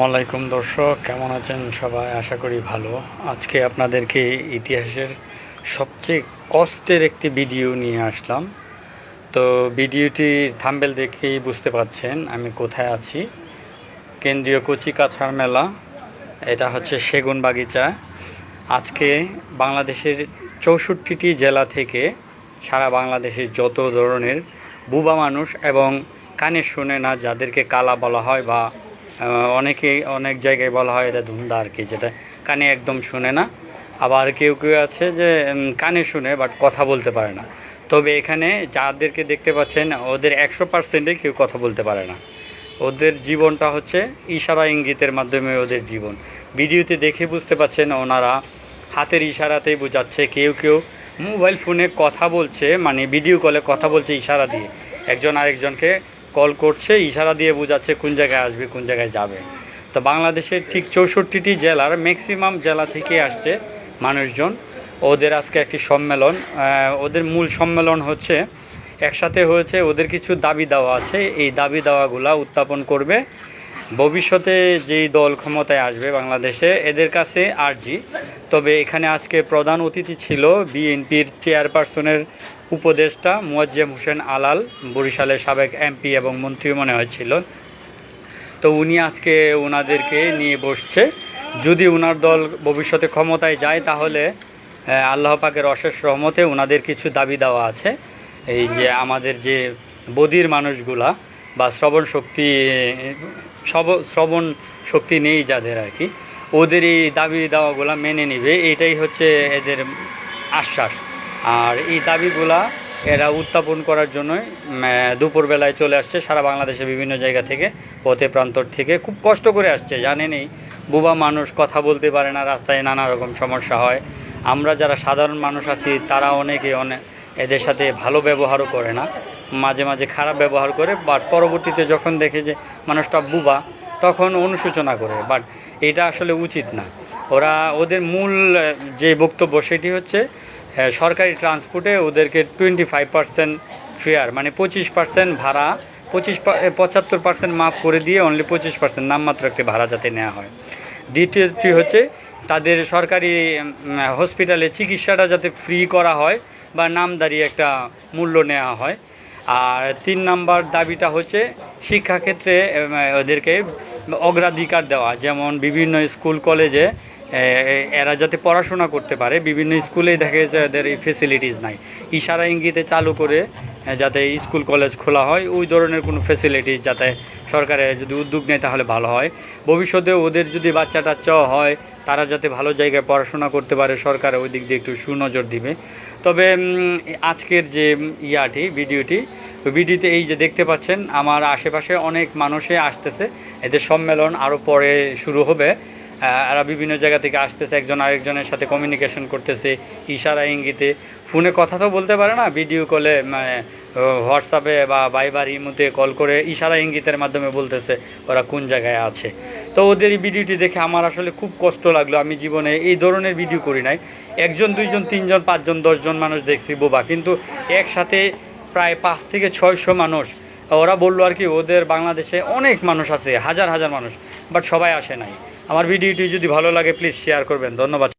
ওয়ালাইকুম দর্শক, কেমন আছেন সবাই? আশা করি ভালো। আজকে আপনাদেরকে ইতিহাসের সবচেয়ে কষ্টের একটি ভিডিও নিয়ে আসলাম। তো ভিডিওটি থাম্বেল দেখেই বুঝতে পারছেন আমি কোথায় আছি। কেন্দ্রীয় কচি কাছাড় মেলা, এটা হচ্ছে সেগুন বাগিচা। আজকে বাংলাদেশের চৌষট্টিটি জেলা থেকে সারা বাংলাদেশের যত ধরনের বুবা মানুষ এবং কানে শুনে না যাদেরকে কালা বলা হয় বা অনেকে অনেক জায়গায় বলা হয় এটা ধুন্দা আর কি, যেটা কানে একদম শুনে না। আবার কেউ কেউ আছে যে কানে শুনে বাট কথা বলতে পারে না। তবে এখানে যাদেরকে দেখতে পাচ্ছেন, ওদের একশো পার্সেন্টে কেউ কথা বলতে পারে না। ওদের জীবনটা হচ্ছে ইশারা ইঙ্গিতের মাধ্যমে ওদের জীবন। ভিডিওতে দেখে বুঝতে পাচ্ছেন ওনারা হাতের ইশারাতেই বোঝাচ্ছে, কেউ কেউ মোবাইল ফোনে কথা বলছে মানে ভিডিও কলে কথা বলছে ইশারা দিয়ে। একজন আরেকজনকে কল করছে, ইশারা দিয়ে বোঝাচ্ছে কোন জায়গায় আসবে, কোন জায়গায় যাবে। তো বাংলাদেশের ঠিক চৌষট্টিটি জেলার ম্যাক্সিমাম জেলা থেকে আসছে মানুষজন। ওদের আজকে একটি সম্মেলন ওদের মূল সম্মেলন হচ্ছে, একসাথে হয়েছে ওদের কিছু দাবি দেওয়া আছে। এই দাবি দেওয়াগুলা উত্থাপন করবে। ভবিষ্যতে যেই দল ক্ষমতায় আসবে বাংলাদেশে, এদের কাছে আর্জি। তবে এখানে আজকে প্রধান অতিথি ছিল বিএনপির চেয়ারপারসনের উপদেষ্টা মুয়াজ্জেম হোসেন আলাল, বরিশালের সাবেক এমপি এবং মন্ত্রী মনে হয়েছিল তো উনি আজকে ওনাদেরকে নিয়ে বসছে। যদি ওনার দল ভবিষ্যতে ক্ষমতায় যায়, তাহলে আল্লাহ পাকের অশেষ রহমতে ওনাদের কিছু দাবি দেওয়া আছে। এই যে আমাদের যে বদির মানুষগুলা বা শ্রবণ শক্তি শ্রবণ শক্তি নেই যাদের আর কি। ওদের এই দাবি দেওয়াগুলা মেনে নিবে, এটাই হচ্ছে এদের আশ্বাস। আর এই দাবিগুলা এরা উত্থাপন করার জন্যই দুপুরবেলায় চলে আসছে সারা বাংলাদেশের বিভিন্ন জায়গা থেকে, পথে প্রান্তর থেকে। খুব কষ্ট করে আসছে, জানেনই। বুবা মানুষ কথা বলতে পারে না, রাস্তায় নানা রকম সমস্যা হয়। আমরা যারা সাধারণ মানুষ আছি, তারা অনেকে অনেক এদের সাথে ভালো ব্যবহারও করে না। মাঝে মাঝে খারাপ ব্যবহার করে বাট পরবর্তীতে যখন দেখে যে মানুষটা বুবা, তখন অনুশোচনা করে। বাট এটা আসলে উচিত না। ওরা ওদের মূল যে বক্তব্য সেটি হচ্ছে সরকারি ট্রান্সপোর্টে ওদেরকে টোয়েন্টি ফাইভ পার্সেন্ট ফেয়ার মানে পঁচিশ পার্সেন্ট ভাড়া, পঁচিশ পঁচাত্তর পার্সেন্ট মাফ করে দিয়ে অনলি পঁচিশ পার্সেন্ট নামমাত্র একটি ভাড়া যাতে নেওয়া হয়। দ্বিতীয়টি হচ্ছে, তাদের সরকারি হসপিটালে চিকিৎসাটা যাতে ফ্রি করা হয় বা নামদারি একটা মূল্য নেওয়া হয়। আর তিন নাম্বার দাবিটা হচ্ছে শিক্ষাক্ষেত্রে ওদেরকে অগ্রাধিকার দেওয়া। যেমন বিভিন্ন স্কুল, কলেজে এরা যাতে পড়াশোনা করতে পারে, বিভিন্ন স্কুলেই দেখা যাচ্ছে এদের ফেসিলিটিস নাই। ইশারা ইঙ্গিতে চালু করে যাতে স্কুল কলেজ খোলা হয়, ওই ধরনের কোনো ফেসিলিটিস যাতে সরকারে যদি উদ্যোগ নেয় তাহলে ভালো হয়। ভবিষ্যতে ওদের যদি বাচ্চা টাচ্চা হয়, তারা যাতে ভালো জায়গায় পড়াশোনা করতে পারে, সরকার ওই দিক দিয়ে একটু সুনজর দিবে। তবে আজকের যে ইয়াটি, ভিডিওটি ভিডিওতে এই যে দেখতে পাচ্ছেন, আমার আশেপাশে অনেক মানুষে আসতেছে। এদের সম্মেলন আরও পরে শুরু হবে। এরা বিভিন্ন জায়গা থেকে আসতেছে, একজন আরেকজনের সাথে কমিউনিকেশন করতেছে, ইশারা, ইঙ্গিতে। ফোনে কথা তো বলতে পারে না ভিডিও কলে মানে হোয়াটসঅ্যাপে বা বাইবার ইমুতে কল করে ইশারা, ইঙ্গিতের মাধ্যমে বলতেছে ওরা কোন জায়গায় আছে। তো ওদের এই ভিডিওটি দেখে আমার আসলে খুব কষ্ট লাগল। আমি জীবনে এই ধরনের ভিডিও করি নাই। একজন, দুইজন, তিনজন, পাঁচজন, দশজন মানুষ দেখছি বোবা। কিন্তু একসাথে প্রায় পাঁচ থেকে ছয়শো মানুষ ওরা বলল আর কি, ওদের বাংলাদেশে অনেক মানুষ আছে, হাজার হাজার মানুষ বাট সবাই আসে নাই। আমার ভিডিওটি যদি ভালো লাগে প্লিজ শেয়ার করবেন। ধন্যবাদ।